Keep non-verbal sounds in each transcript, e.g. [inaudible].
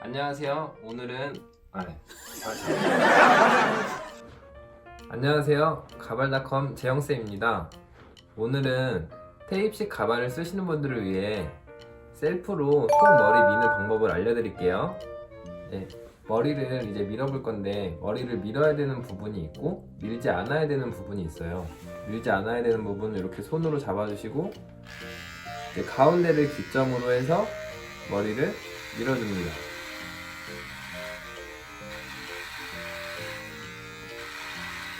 안녕하세요. 오늘은 아, 네. 안녕하세요. 가발닷컴 재영 쌤입니다. 오늘은 테이프식 가발을 쓰시는 분들을 위해 셀프로 손머리 미는 방법을 알려드릴게요. 네, 머리를 이제 밀어볼 건데 머리를 밀어야 되는 부분이 있고 밀지 않아야 되는 부분이 있어요. 밀지 않아야 되는 부분을 이렇게 손으로 잡아주시고 가운데를 기점으로 해서 머리를 밀어줍니다.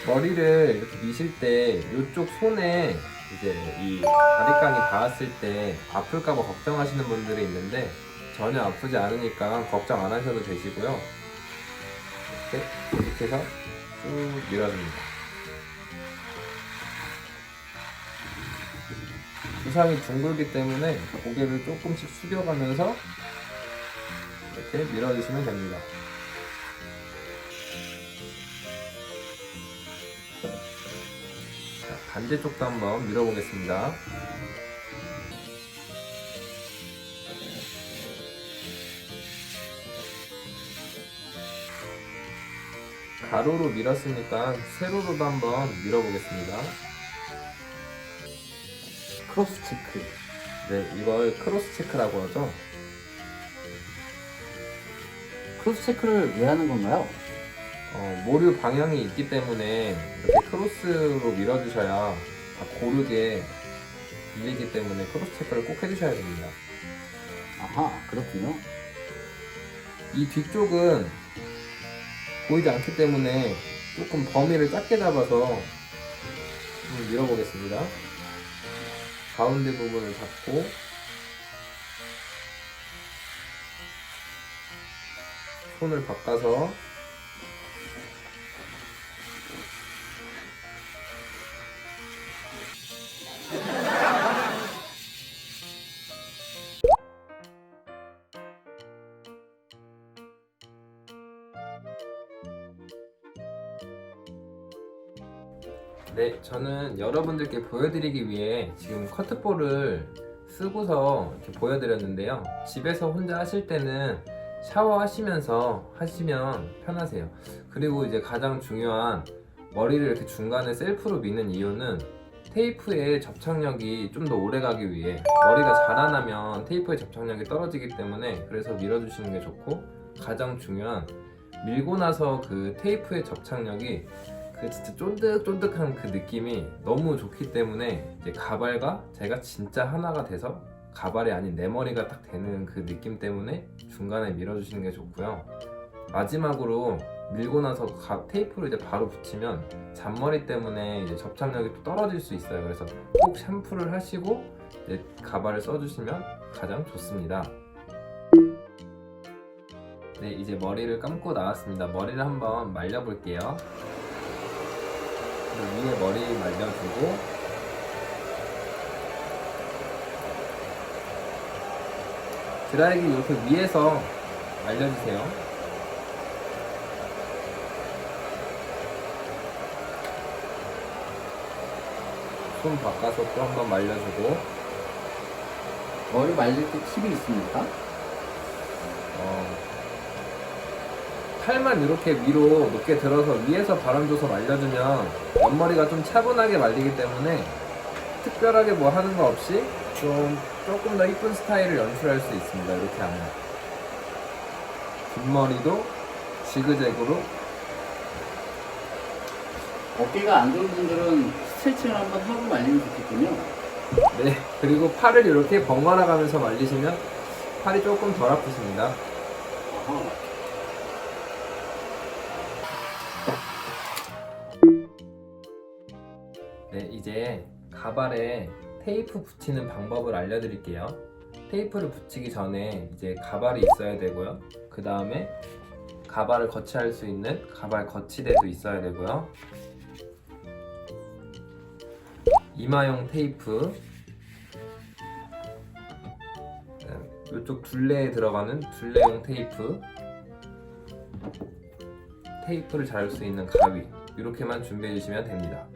머리를 이렇게 미실 때 이쪽 손에 이제 이 바리깡이 닿았을 때 아플까봐 걱정하시는 분들이 있는데 전혀 아프지 않으니까 걱정 안 하셔도 되시고요. 이렇게 이렇게 해서 쭉 밀어줍니다. 두상이 둥글기 때문에 고개를 조금씩 숙여가면서 이렇게 밀어주시면 됩니다. 자, 반대쪽도 한번 밀어보겠습니다. 가로로 밀었으니까 세로로도 한번 밀어보겠습니다. 크로스 체크. 네, 이걸 크로스 체크라고 하죠. 크로스 체크를 왜 하는 건가요? 어, 모류 방향이 있기 때문에 이렇게 크로스로 밀어주셔야 다 고르게 밀리기 때문에 크로스 체크를 꼭 해주셔야 됩니다. 아하, 그렇군요. 이 뒤쪽은 보이지 않기 때문에 조금 범위를 작게 잡아서 밀어보겠습니다. 가운데 부분을 잡고 손을 바꿔서 네, 저는 여러분들께 보여드리기 위해 지금 커트볼을 쓰고서 이렇게 보여드렸는데요. 집에서 혼자 하실 때는 샤워하시면서 하시면 편하세요. 그리고 이제 가장 중요한 머리를 이렇게 중간에 셀프로 미는 이유는 테이프의 접착력이 좀 더 오래 가기 위해 머리가 자라나면 테이프의 접착력이 떨어지기 때문에 그래서 밀어주시는 게 좋고 가장 중요한 밀고 나서 그 테이프의 접착력이 그 진짜 쫀득쫀득한 그 느낌이 너무 좋기 때문에 이제 가발과 제가 진짜 하나가 돼서 가발이 아닌 내 머리가 딱 되는 그 느낌 때문에 중간에 밀어주시는 게 좋고요. 마지막으로 밀고 나서 가- 테이프를 이제 바로 붙이면 잔머리 때문에 이제 접착력이 또 떨어질 수 있어요. 그래서 꼭 샴푸를 하시고 이제 가발을 써주시면 가장 좋습니다. 네, 이제 머리를 감고 나왔습니다. 머리를 한번 말려볼게요. 위에 머리 말려주고 드라이기 이렇게 위에서 말려주세요. 손 바꿔서 또 한번 말려주고 머리 말릴 때 팁이 있습니까? 어, 팔만 이렇게 위로 높게 들어서 위에서 바람 줘서 말려주면 옆머리가 좀 차분하게 말리기 때문에 특별하게 뭐 하는 거 없이 좀 조금 더 이쁜 스타일을 연출할 수 있습니다. 이렇게 하면 뒷머리도 지그재그로 어깨가 안 좋은 분들은 스트레칭을 한번 하고 말리면 좋겠군요. 네 그리고 팔을 이렇게 번갈아 가면서 말리시면 팔이 조금 덜 아프십니다. 아하. 이제 가발에 테이프 붙이는 방법을 알려드릴게요. 테이프를 붙이기 전에 이제 가발이 있어야 되고요. 그 다음에 가발을 거치할 수 있는 가발 거치대도 있어야 되고요. 이마용 테이프, 이쪽 둘레에 들어가는 둘레용 테이프, 테이프를 자를 수 있는 가위 이렇게만 준비해 주시면 됩니다.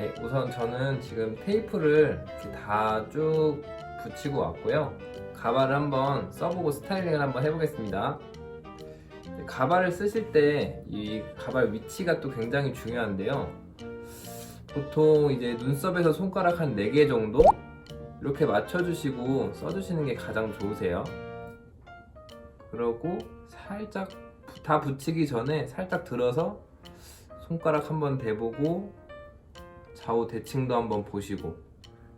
네, 우선 저는 지금 테이프를 다 쭉 붙이고 왔고요. 가발을 한번 써보고 스타일링을 한번 해보겠습니다. 네, 가발을 쓰실 때 이 가발 위치가 또 굉장히 중요한데요. 보통 이제 눈썹에서 손가락 한 4개 정도 이렇게 맞춰주시고 써주시는 게 가장 좋으세요. 그러고 살짝 부- 다 붙이기 전에 살짝 들어서 손가락 한번 대보고 좌우 대칭도 한번 보시고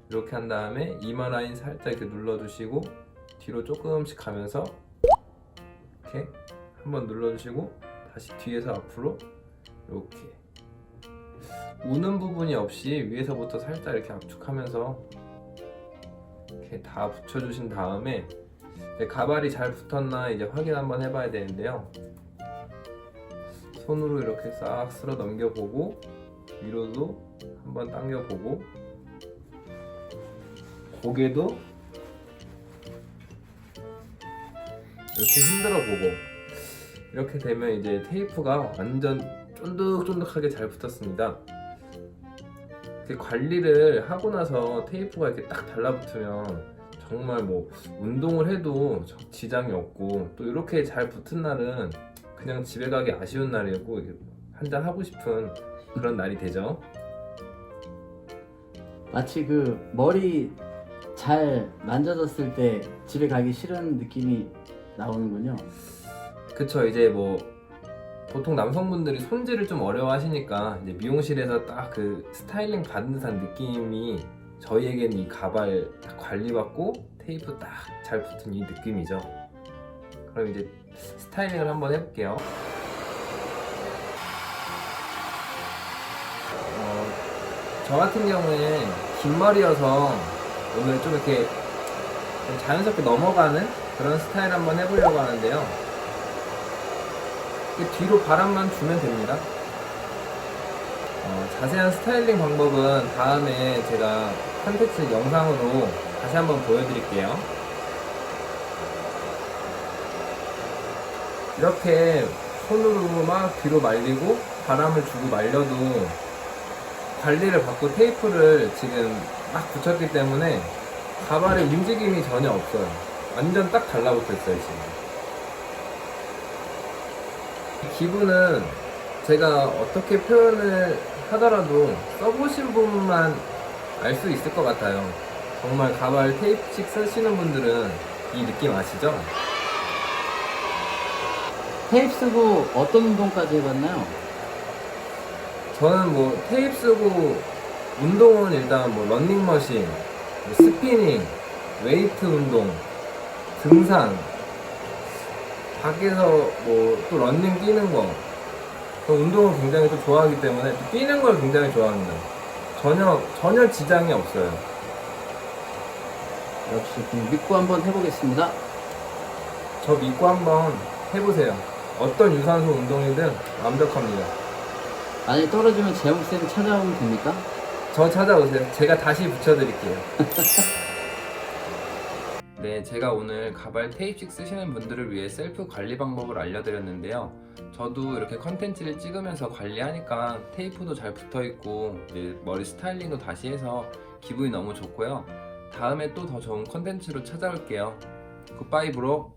이렇게 한 다음에 이마 라인 살짝 이렇게 눌러주시고 뒤로 조금씩 가면서 이렇게 한번 눌러주시고 다시 뒤에서 앞으로 이렇게 우는 부분이 없이 위에서부터 살짝 이렇게 압축하면서 이렇게 다 붙여주신 다음에 가발이 잘 붙었나 이제 확인 한번 해봐야 되는데요. 손으로 이렇게 싹 쓸어 넘겨보고 위로도 한번 당겨보고 고개도 이렇게 흔들어 보고 이렇게 되면 이제 테이프가 완전 쫀득쫀득하게 잘 붙었습니다. 관리를 하고 나서 테이프가 이렇게 딱 달라붙으면 정말 뭐 운동을 해도 저- 지장이 없고 또 이렇게 잘 붙은 날은 그냥 집에 가기 아쉬운 날이고 한잔 하고 싶은 그런 날이 되죠. 마치 그 머리 잘 만져졌을 때 집에 가기 싫은 느낌이 나오는군요. 그쵸 이제 뭐 보통 남성분들이 손질을 좀 어려워하시니까 이제 미용실에서 딱 그 스타일링 받는 듯한 느낌이 저희에게는 이 가발 딱 관리받고 테이프 딱 잘 붙은 이 느낌이죠. 그럼 이제 스타일링을 한번 해볼게요. 어, 저 같은 경우에 긴 머리여서 오늘 좀 이렇게 좀 자연스럽게 넘어가는 그런 스타일 한번 해보려고 하는데요. 뒤로 바람만 주면 됩니다. 어, 자세한 스타일링 방법은 다음에 제가 컨텐츠 영상으로 다시 한번 보여드릴게요. 이렇게 손으로 막 뒤로 말리고 바람을 주고 말려도 관리를 받고 테이프를 지금 막 붙였기 때문에 가발에 움직임이 전혀 없어요. 완전 딱 달라붙어 있어요, 지금. 기분은 제가 어떻게 표현을 하더라도 써보신 분만 알 수 있을 것 같아요. 정말 가발 테이프식 쓰시는 분들은 이 느낌 아시죠? 테이프 쓰고 어떤 운동까지 해봤나요? 저는 뭐 테이프 쓰고 운동은 일단 뭐 런닝머신, 뭐 스피닝, 웨이트 운동, 등산, 밖에서 뭐 또 런닝 뛰는 거, 그 운동을 굉장히 또 좋아하기 때문에 또 뛰는 걸 굉장히 좋아합니다. 전혀 전혀 지장이 없어요. 역시 믿고 한번 해보겠습니다. 저 믿고 한번 해보세요. 어떤 유산소 운동이든 완벽합니다. 만약에 떨어지면 재홍쌤 찾아오면 됩니까? 저 찾아오세요. 제가 다시 붙여드릴게요. [laughs] 네, 제가 오늘 가발 테이프식 쓰시는 분들을 위해 셀프 관리 방법을 알려드렸는데요. 저도 이렇게 컨텐츠를 찍으면서 관리하니까 테이프도 잘 붙어있고 머리 스타일링도 다시 해서 기분이 너무 좋고요. 다음에 또 더 좋은 컨텐츠로 찾아올게요. 굿바이 브로.